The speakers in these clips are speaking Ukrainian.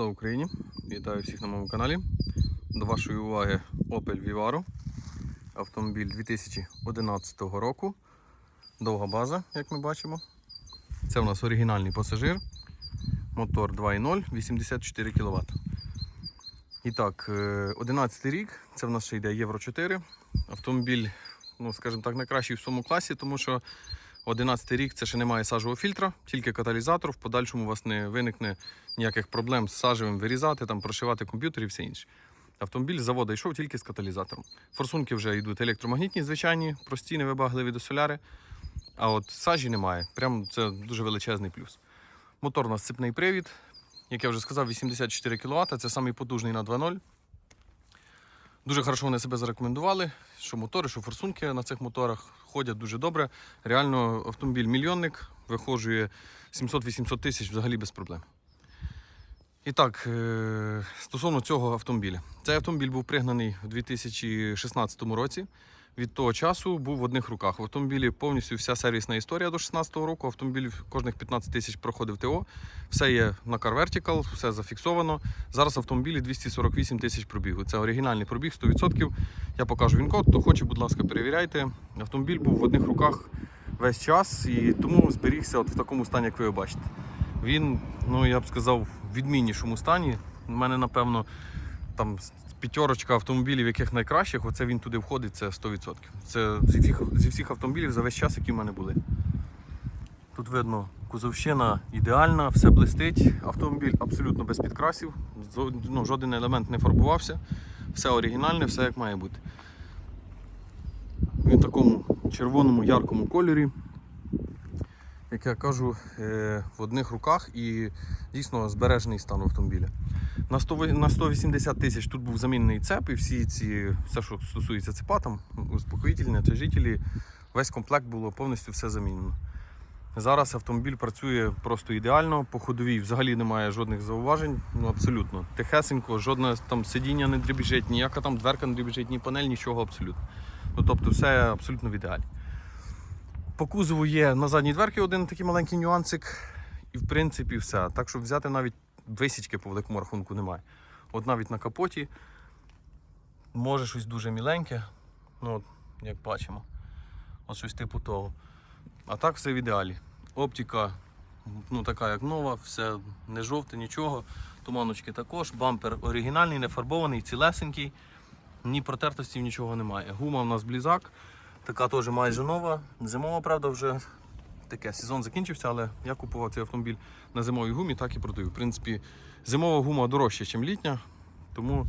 Слава Україні! Вітаю всіх на моєму каналі. До вашої уваги Opel Vivaro. Автомобіль 2011 року. Довга база, як ми бачимо. Це у нас оригінальний пасажир. Мотор 2.0, 84 кВт. І так, е, 11 рік, це в нас ще йде Євро 4. Автомобіль, ну скажімо так, найкращий в своєму класі, тому що 11 рік це ще немає сажового фільтра, тільки каталізатор. В подальшому у вас не виникне ніяких проблем з сажевим вирізати, там, прошивати комп'ютер і все інше. Автомобіль з заводу йшов тільки з каталізатором. Форсунки вже йдуть електромагнітні, звичайні, прості, невибагливі до соляри. А от сажі немає. Прям це дуже величезний плюс. Мотор у нас цепний привід, як я вже сказав, 84 кВт, це самий потужний на 2.0. Дуже хорошо вони себе зарекомендували, що мотори, що форсунки на цих моторах ходять дуже добре. Реально автомобіль мільйонник виходжує 700-800 тисяч взагалі без проблем. І так, е, стосовно цього автомобіля. Цей автомобіль був пригнаний у 2016 році. Від того часу був в одних руках. В автомобілі повністю вся сервісна історія до 2016 року. Автомобіль кожних 15 тисяч проходив ТО. Все є на Car Vertical, все зафіксовано. Зараз автомобілі 248 тисяч пробігу. Це оригінальний пробіг 100%. Я покажу він код. Хто хоче, будь ласка, перевіряйте. Автомобіль був в одних руках весь час і тому зберігся от в такому стані, як ви бачите. Він, ну я б сказав, в відміннішому стані. У мене, напевно, там п'ятерочка автомобілів, яких найкращих, оце він туди входить, це 100%. Це зі всіх, зі всіх автомобілів за весь час, які в мене були. Тут видно, кузовщина ідеальна, все блистить. Автомобіль абсолютно без підкрасів, ну, жоден елемент не фарбувався. Все оригінальне, все як має бути. Він в такому червоному яркому кольорі. Як я кажу, е, в одних руках і дійсно збережений стан автомобіля. На 100 на 180 тисяч тут був замінений цеп, і всі ці, все, що стосується цепа, там успокоїтельні, натяжителі, весь комплект було повністю все замінено. Зараз автомобіль працює просто ідеально, по ходовій взагалі немає жодних зауважень, ну абсолютно. Тихесенько, жодне там сидіння не дрібіжить, ніяка там дверка не дрібіжить, ні панель, нічого абсолютно. Ну тобто все абсолютно в ідеалі. По кузову є на задній дверці один такий маленький нюансик, і в принципі все. Так що взяти навіть висічки по великому рахунку немає. От навіть на капоті може щось дуже міленьке, ну от, як бачимо. От щось типу того. А так все в ідеалі. Оптика ну, така як нова, все не жовте, нічого. Туманочки також, бампер оригінальний, не фарбований, цілесенький. Ні протертостів, нічого немає. Гума в нас блізак, така теж майже нова. Зимова, правда, вже таке. Сезон закінчився, але я купував цей автомобіль на зимовій гумі, так і продаю. В принципі, зимова гума дорожча, ніж літня. Тому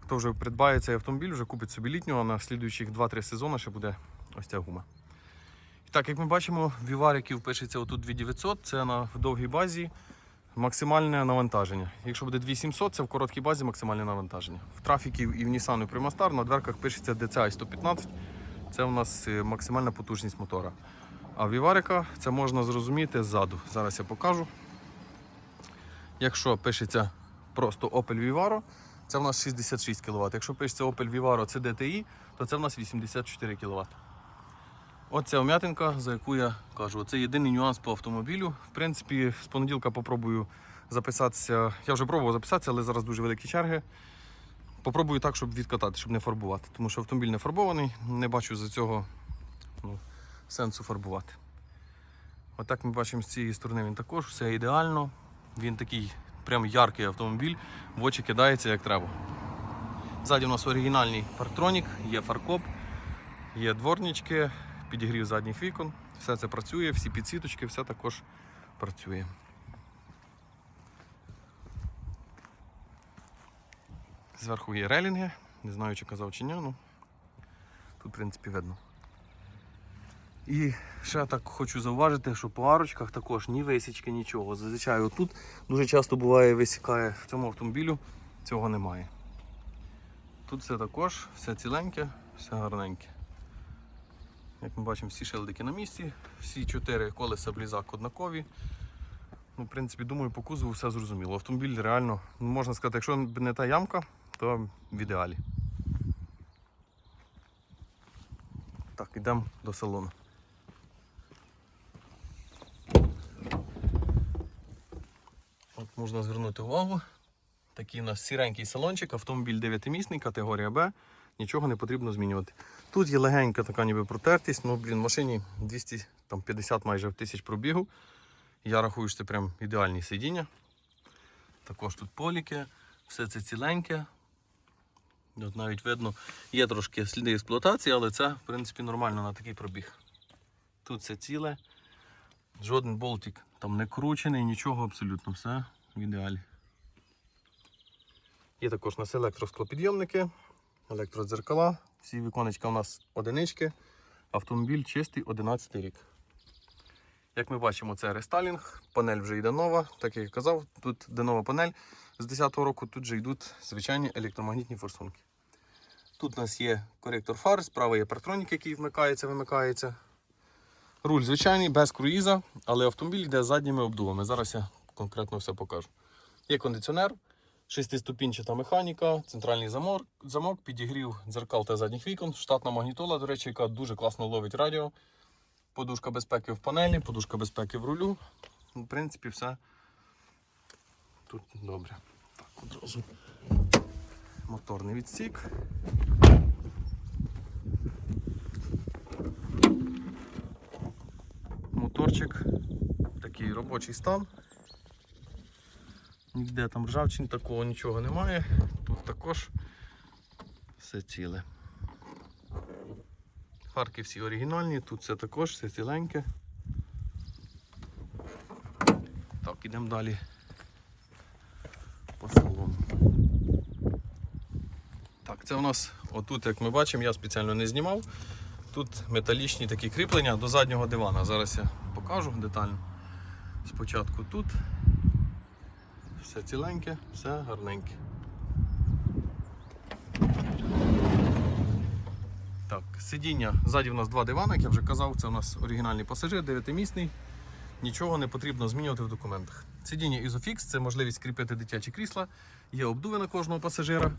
хто вже придбає цей автомобіль, вже купить собі літню, а на слідуючих 2-3 сезони ще буде ось ця гума. І так, як ми бачимо, Вівар, який впишеться отут 2900, це на довгій базі максимальне навантаження. Якщо буде 2700, це в короткій базі максимальне навантаження. В трафіки і в Nissan і Primastar на дверках пишеться DCI 115. Це у нас е, максимальна потужність мотора. А Віварика це можна зрозуміти ззаду. Зараз я покажу. Якщо пишеться просто Opel Vivaro, це в нас 66 кВт. Якщо пишеться Opel Vivaro CDTI, то це в нас 84 кВт. Оця вм'ятинка, за яку я кажу, це єдиний нюанс по автомобілю. В принципі, з понеділка попробую записатися. Я вже пробував записатися, але зараз дуже великі черги. Попробую так, щоб відкатати, щоб не фарбувати. Тому що автомобіль не фарбований, не бачу за цього ну, сенсу фарбувати. Отак ми бачимо з цієї сторони він також, все ідеально. Він такий прям яркий автомобіль, в очі кидається як треба. Ззаді у нас оригінальний парктронік, є фаркоп, є дворнички, підігрів задніх вікон. Все це працює, всі підсвіточки, все також працює. Зверху є релінги, не знаю, чи казав чи ні, ну тут, в принципі, видно. І ще так хочу зауважити, що по арочках також ні висічки, нічого. Зазвичай отут дуже часто буває висікає в цьому автомобілю, цього немає. Тут все також, все ціленьке, все гарненьке. Як ми бачимо, всі шилдики на місці, всі чотири колеса блізак однакові. Ну, в принципі, думаю, по кузову все зрозуміло. Автомобіль реально, можна сказати, якщо не та ямка, то в ідеалі. Так, йдемо до салону. От можна звернути увагу. Такий у нас сіренький салончик, автомобіль 9-місний, категорія Б. Нічого не потрібно змінювати. Тут є легенька така ніби протертість, ну, блін, машині 250 майже тисяч пробігу. Я рахую, що це прям ідеальні сидіння. Також тут поліки, все це ціленьке. От навіть видно, є трошки сліди експлуатації, але це, в принципі, нормально на такий пробіг. Тут все ціле, жоден болтик там не кручений, нічого абсолютно, все в ідеалі. Є також у нас електросклопідйомники, електродзеркала. Всі віконечка у нас одинички. Автомобіль чистий 11 рік. Як ми бачимо, це рестайлінг, панель вже йде нова, так як я казав, тут де нова панель з 10-го року, тут же йдуть звичайні електромагнітні форсунки. Тут у нас є коректор фар, справа є партронік, який вмикається, вимикається. Руль звичайний, без круїза, але автомобіль йде задніми обдувами. Зараз я конкретно все покажу. Є кондиціонер, шестиступінчата механіка, центральний замок, замок, підігрів дзеркал та задніх вікон, штатна магнітола, до речі, яка дуже класно ловить радіо. Подушка безпеки в панелі, подушка безпеки в рулю. В принципі, все тут добре. Так, одразу моторний відсік. Моторчик, такий робочий стан. Ніде там ржавчин, такого нічого немає. Тут також все ціле. Фарки всі оригінальні, тут все також, все ціленьке. Так, ідемо далі по салону. Так, це у нас отут, як ми бачимо, я спеціально не знімав. Тут металічні такі кріплення до заднього дивана. Зараз я покажу детально. Спочатку тут все ціленьке, все гарненьке. Так, сидіння. Ззаді в нас два дивани, як я вже казав, це у нас оригінальний пасажир, 9-місний. Нічого не потрібно змінювати в документах. Сидіння Isofix це можливість кріпити дитячі крісла, є обдуви на кожного пасажира.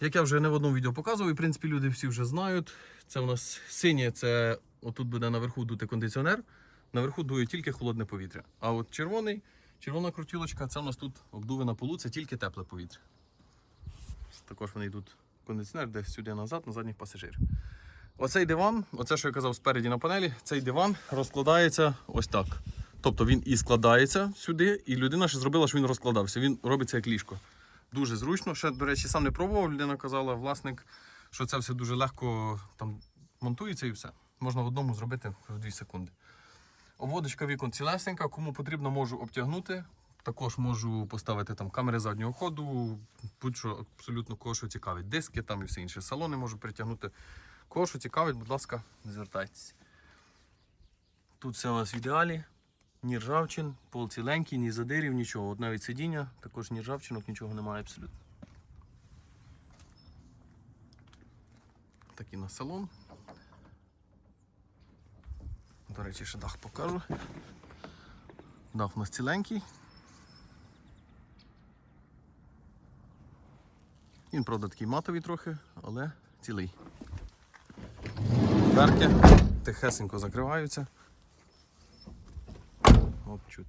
Як я вже не в одному відео показував, і в принципі люди всі вже знають. Це у нас синє, це отут буде наверху дути кондиціонер. Наверху дує тільки холодне повітря. А от червоний, червона крутілочка, це у нас тут обдуви на полу, це тільки тепле повітря. Також вони йдуть кондиціонер, де сюди назад, на задніх пасажирів. Оцей диван, оце, що я казав спереді на панелі, цей диван розкладається ось так. Тобто він і складається сюди, і людина ще зробила, що він розкладався. Він робиться як ліжко. Дуже зручно. Ще, до речі, сам не пробував. Людина казала, власник, що це все дуже легко там монтується і все. Можна в одному зробити в 2 секунди. Обводочка вікон цілесенька, кому потрібно, можу обтягнути. Також можу поставити там камери заднього ходу, будь-що абсолютно кого що цікавить. Диски там і все інше. Салони можу притягнути. Кого що цікавить, будь ласка, звертайтеся. Тут все у нас в ідеалі. Ні ржавчин, пол ціленький, ні задирів, нічого. От навіть сидіння, також ні ржавчинок, нічого немає абсолютно. Такий на салон. До речі, ще дах покажу. Дах у нас ціленький. Він, правда, такий матовий трохи, але цілий. Дверки тихесенько закриваються. Чуть.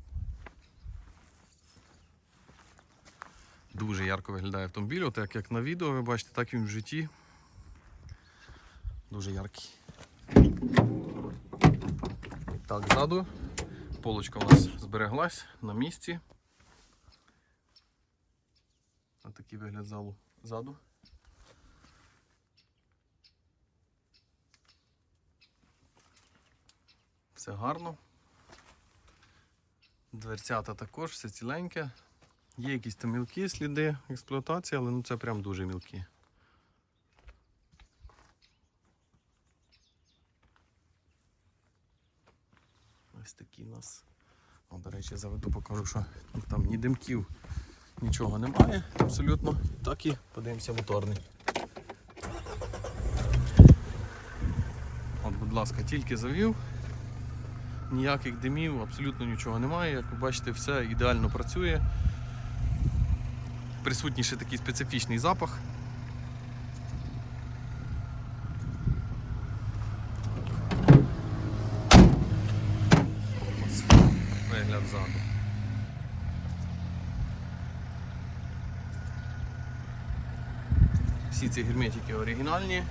Дуже ярко виглядає автомобіль, от як, як на відео ви бачите, так він в житті. Дуже яркий. Так, ззаду. Полочка у нас збереглась на місці. Ось такий вигляд залу ззаду. Все гарно. Дверцята також, все ціленьке. Є якісь там мілкі сліди експлуатації, але ну це прям дуже мілкі. Ось такі у нас. О, до речі, заведу покажу, що там ні димків, нічого немає абсолютно. Так і подивимося моторний. От, будь ласка, тільки завів. Ніяких димів, абсолютно нічого немає. Як ви бачите, все ідеально працює. Присутній ще такий специфічний запах. Вигляд ззаду. Всі ці герметики оригінальні.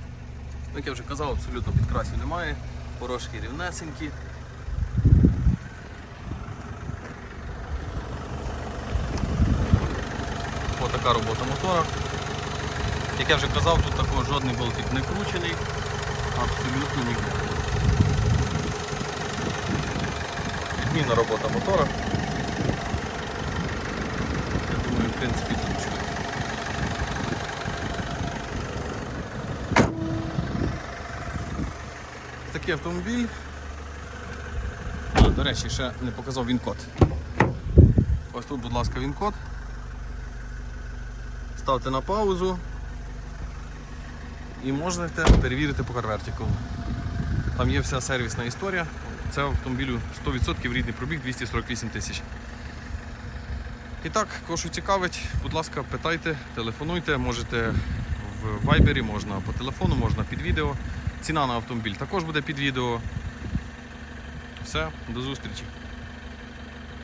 Ну, Як я вже казав, абсолютно підкрасів немає. Порошки рівнесенькі. Отака робота мотора. Як я вже казав, тут також жодний болтик не кручений. Абсолютно ніде. Відмінна робота мотора. Я думаю, в принципі, тут чути. Такий автомобіль. А, до речі, ще не показав він код. Ось тут, будь ласка, він код. Ставте на паузу і можете перевірити по CarVertical. Там є вся сервісна історія. Це автомобілю 100% рідний пробіг 248 тисяч. І так, що цікавить, будь ласка, питайте, телефонуйте, можете в вайбері, можна по телефону, можна під відео. Ціна на автомобіль також буде під відео. Все, до зустрічі.